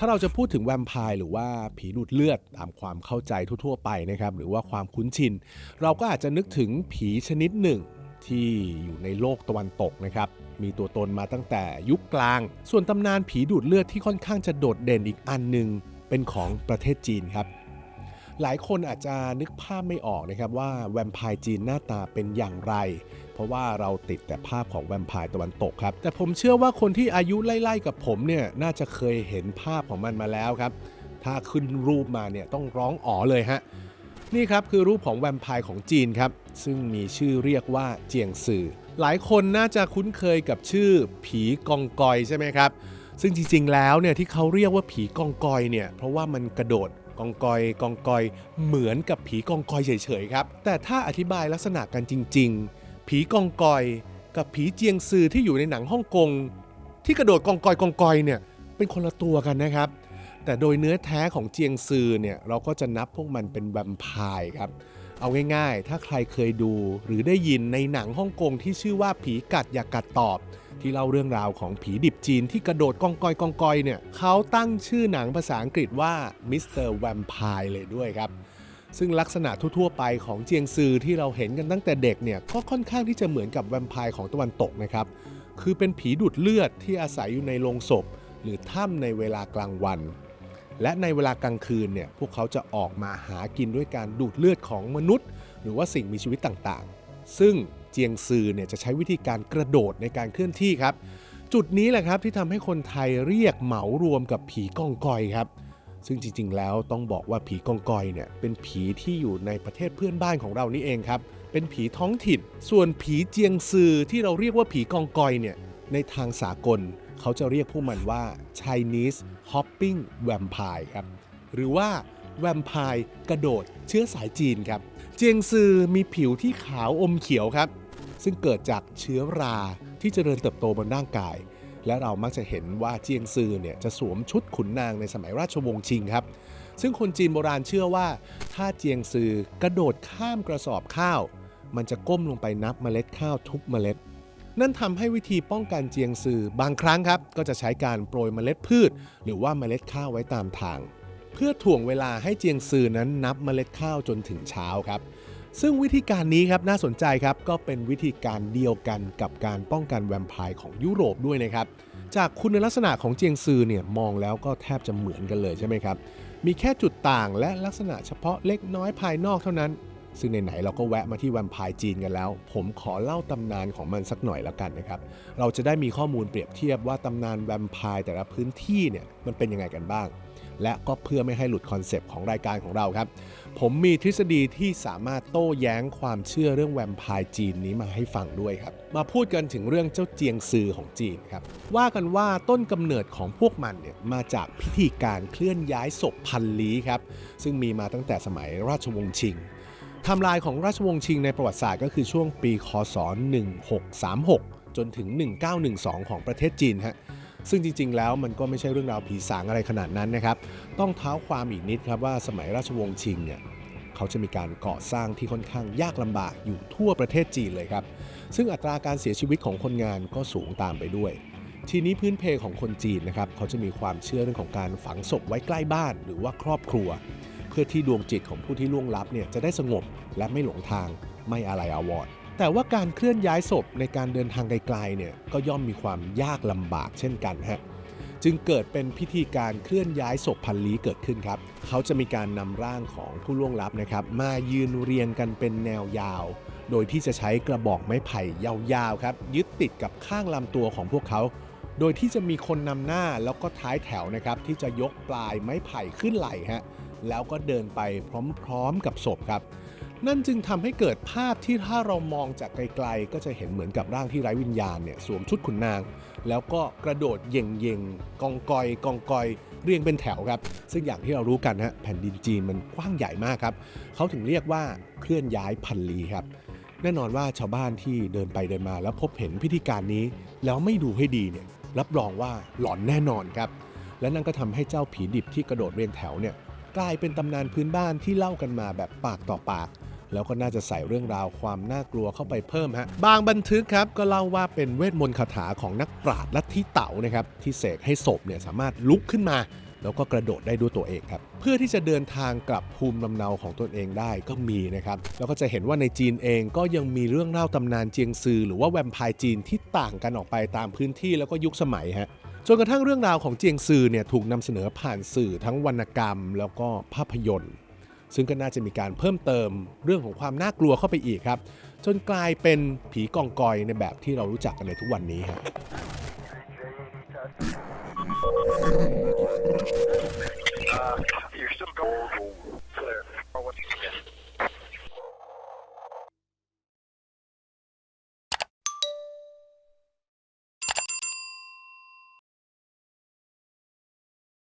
ถ้าเราจะพูดถึงแวมไพร์หรือว่าผีดูดเลือดตามความเข้าใจทั่วๆไปนะครับ หรือว่าความคุ้นชิน เราก็อาจจะนึกถึงผีชนิดหนึ่งที่อยู่ในโลกตะวันตกนะครับ มีตัวตนมาตั้งแต่ยุคกลาง ส่วนตำนานผีดูดเลือดที่ค่อนข้างจะโดดเด่นอีกอันหนึ่งเป็นของประเทศจีนครับ หลายคนอาจจะนึกภาพไม่ออกนะครับว่าแวมไพร์จีนหน้าตาเป็นอย่างไร เพราะว่าเราติดแต่ภาพของแวมไพร์ตะวันตกครับ แต่ผมเชื่อว่าคนที่อายุไล่ๆกับผมเนี่ยน่าจะเคยเห็นภาพของมันมาแล้วครับ ถ้าขึ้นรูปมาเนี่ยต้องร้องอ๋อเลยฮะนี่ครับคือรูปของแวมไพร์ของจีนครับ ซึ่งมีชื่อเรียกว่าเจียงซื่อ หลายคนน่าจะคุ้นเคยกับชื่อผีกองกอยใช่ไหมครับ ซึ่งจริงๆแล้วเนี่ยที่เขาเรียกว่าผีกองกอยเนี่ยเพราะว่ามันกระโดด กองกอยกองกอย เหมือนกับผีกองกอยเฉยๆครับ แต่ถ้าอธิบายลักษณะกันจริง ๆ ผีกองกอย กับผีเจียงซือที่อยู่ในหนังฮ่องกง ที่กระโดดกองกอยกองกอยเนี่ยเป็นคนละตัวกันนะครับ แต่โดยเนื้อแท้ของเจียงซือเนี่ยเราก็จะนับพวกมันเป็นแวมไพร์ครับ เอาง่ายๆ ถ้าใครเคยดูหรือได้ยินในหนังฮ่องกงที่ชื่อว่าผีกัดอย่ากัดตอบ ที่เล่าเรื่องราวของผีดิบจีนที่กระโดดกองกอยกองกอยเนี่ยเขาตั้งชื่อหนังภาษาอังกฤษว่ามิสเตอร์แวมไพร์เลยด้วยครับ ซึ่งลักษณะทั่วๆไปของเจียงซือที่เราเห็นกันตั้งแต่เด็กเนี่ยก็ค่อนข้างที่จะเหมือนกับแวมไพร์ของตะวันตกนะครับคือเป็นผีดูดเลือดที่อาศัยอยู่ในโรงศพ หรือถ้ำในเวลากลางวัน และในเวลากลางคืนเนี่ยพวกเขาจะออกมาหากินด้วยการดูดเลือดของมนุษย์ หรือว่าสิ่งมีชีวิตต่างๆ ซึ่งเจียงซือเนี่ยจะใช้วิธีการกระโดดในการเคลื่อนที่ครับ จุดนี้แหละครับที่ทำให้คนไทยเรียกเหมารวมกับผีกองกอยครับ ซึ่งจริงๆ แล้วต้องบอกว่าผีกองกอยเนี่ยเป็นผีที่อยู่ในประเทศเพื่อนบ้านของเรานี่เองครับ เป็นผีท้องถิ่น ส่วนผีเจียงซือที่เราเรียกว่าผีกองกอยเนี่ยในทางสากล เขาจะเรียกพวกมันว่า Chinese Hopping Vampire ครับ หรือว่าแวมไพร์กระโดดเชื้อสายจีนครับ เจียงซือมีผิวที่ขาวอมเขียวครับ ซึ่งเกิดจากเชื้อราที่เจริญเติบโตบนร่างกาย และเรามักจะเห็นว่าเจียงซือเนี่ยจะสวมชุดขุนนางในสมัยราชวงศ์ชิงครับ ซึ่งคนจีนโบราณเชื่อว่า ถ้าเจียงซือกระโดดข้ามกระสอบข้าว มันจะก้มลงไปนับเมล็ดข้าวทุกเมล็ด นั่นทำให้วิธีป้องกันเจียงซือบางครั้งครับ ก็จะใช้การโปรยเมล็ดพืช หรือว่าเมล็ดข้าวไว้ตามทาง เพื่อถ่วงเวลาให้เจียงซือนั้นนับเมล็ดข้าวจนถึงเช้าครับ ซึ่งวิธีการนี้ครับน่าสนใจครับก็เป็นวิธีการเดียวกันกับการป้องกันแวมไพร์ของยุโรปด้วยนะครับจากคุณลักษณะของเจียงซือเนี่ยมองแล้วก็แทบจะเหมือนกันเลยใช่ไหมครับมีแค่จุดต่างและลักษณะเฉพาะเล็กน้อยภายนอกเท่านั้น ซึ่งไหนๆเราก็แวะมาที่แวมไพร์จีนกันแล้ว ผมขอเล่าตำนานของมันสักหน่อยแล้วกันนะครับ เราจะได้มีข้อมูลเปรียบเทียบว่าตำนานแวมไพร์แต่ละพื้นที่เนี่ยมันเป็นยังไงกันบ้าง และก็เพื่อไม่ให้หลุดคอนเซปต์ของรายการของเราครับ ผมมีทฤษฎีที่สามารถโต้แย้งความเชื่อเรื่องแวมไพร์จีนนี้มาให้ฟังด้วยครับ มาพูดกันถึงเรื่องเจ้าเจียงซือของจีนครับ ว่ากันว่าต้นกำเนิดของพวกมันเนี่ยมาจากพิธีการเคลื่อนย้ายศพพันลี้ครับ ซึ่งมีมาตั้งแต่สมัยราชวงศ์ชิง ไทม์ไลน์ของราชวงศ์ชิงในประวัติศาสตร์ก็คือช่วงปีคศ 1636 จนถึง 1912 ของประเทศจีนฮะซึ่งจริง ๆ แล้วมันก็ไม่ใช่เรื่องราวผีสางอะไรขนาดนั้นนะครับ ต้องเท้าความอีกนิดครับว่าสมัยราชวงศ์ชิงเนี่ยเขาจะมีการก่อสร้างที่ค่อนข้างยากลำบากอยู่ทั่วประเทศจีนเลยครับ ซึ่งอัตราการเสียชีวิตของคนงานก็สูงตามไปด้วย ทีนี้พื้นเพของคนจีนนะครับเขาจะมีความเชื่อเรื่องของการฝังศพไว้ใกล้บ้าน หรือว่าครอบครัว เพื่อที่ดวงจิตของผู้ที่ล่วงลับเนี่ยจะได้สงบและไม่หลงทางไม่อะไรอาวรณ์แต่ว่าการเคลื่อนย้ายศพในการเดินทางไกลๆเนี่ยก็ย่อมมีความยากลำบากเช่นกันฮะจึงเกิดเป็นพิธีการเคลื่อนย้ายศพพันลี้เกิดขึ้นครับ เขาจะมีการนำร่างของผู้ล่วงลับนะครับ มายืนเรียงกันเป็นแนวยาว โดยที่จะใช้กระบอกไม้ไผ่ยาวๆครับ ยึดติดกับข้างลำตัวของพวกเขา โดยที่จะมีคนนำหน้าแล้วก็ท้ายแถวนะครับ ที่จะยกปลายไม้ไผ่ขึ้นไหล่ฮะ แล้วก็เดินไปพร้อมๆกับศพครับ นั่นจึงทำให้เกิดภาพที่ถ้าเรามองจากไกลๆ ก็จะเห็นเหมือนกับร่างที่ไร้วิญญาณเนี่ยสวมชุดขุนนาง แล้วก็กระโดดเย่งๆกองกอยกองกอยเรียงเป็นแถวครับ ซึ่งอย่างที่เรารู้กันฮะแผ่นดินจีนมันกว้างใหญ่มากครับเขาถึงเรียกว่าเคลื่อนย้ายพันลีครับแน่นอนว่าชาวบ้านที่เดินไปเดินมา แล้วพบเห็นพิธีการนี้ แล้วไม่ดูให้ดีเนี่ยรับรองว่าหลอนแน่นอนครับ และนั่นก็ทำให้เจ้าผีดิบที่กระโดดเรียงแถวเนี่ย กลายเป็นตำนานพื้นบ้านที่เล่ากันมาแบบปากต่อปาก แล้วก็น่าจะใส่เรื่องราวความน่ากลัวเข้าไปเพิ่มฮะบางบันทึกครับก็เล่าว่าเป็นเวทมนต์คาถาของนักปราชญ์ลัทธิเต๋านะครับที่เสกให้ศพเนี่ยสามารถลุกขึ้นมา แล้วก็กระโดดได้ด้วยตัวเองครับ เพื่อที่จะเดินทางกลับภูมิลำเนาของตนเองได้ก็มีนะครับ แล้วก็จะเห็นว่าในจีนเองก็ยังมีเรื่องเล่าตำนานเจียงซือ หรือว่าแวมไพร์จีนที่ต่างกันออกไปตามพื้นที่แล้วก็ยุคสมัยฮะ จนกระทั่งเรื่องราวของเจียงซือเนี่ยถูกนำเสนอผ่านสื่อทั้งวรรณกรรม แล้วก็ภาพยนตร์ ซึ่งก็น่าจะมีการเพิ่มเติมเรื่องของความน่ากลัวเข้าไปอีกครับ จนกลายเป็นผีกองกอยในแบบที่เรารู้จักกันในทุกวันนี้ฮะ You're still going.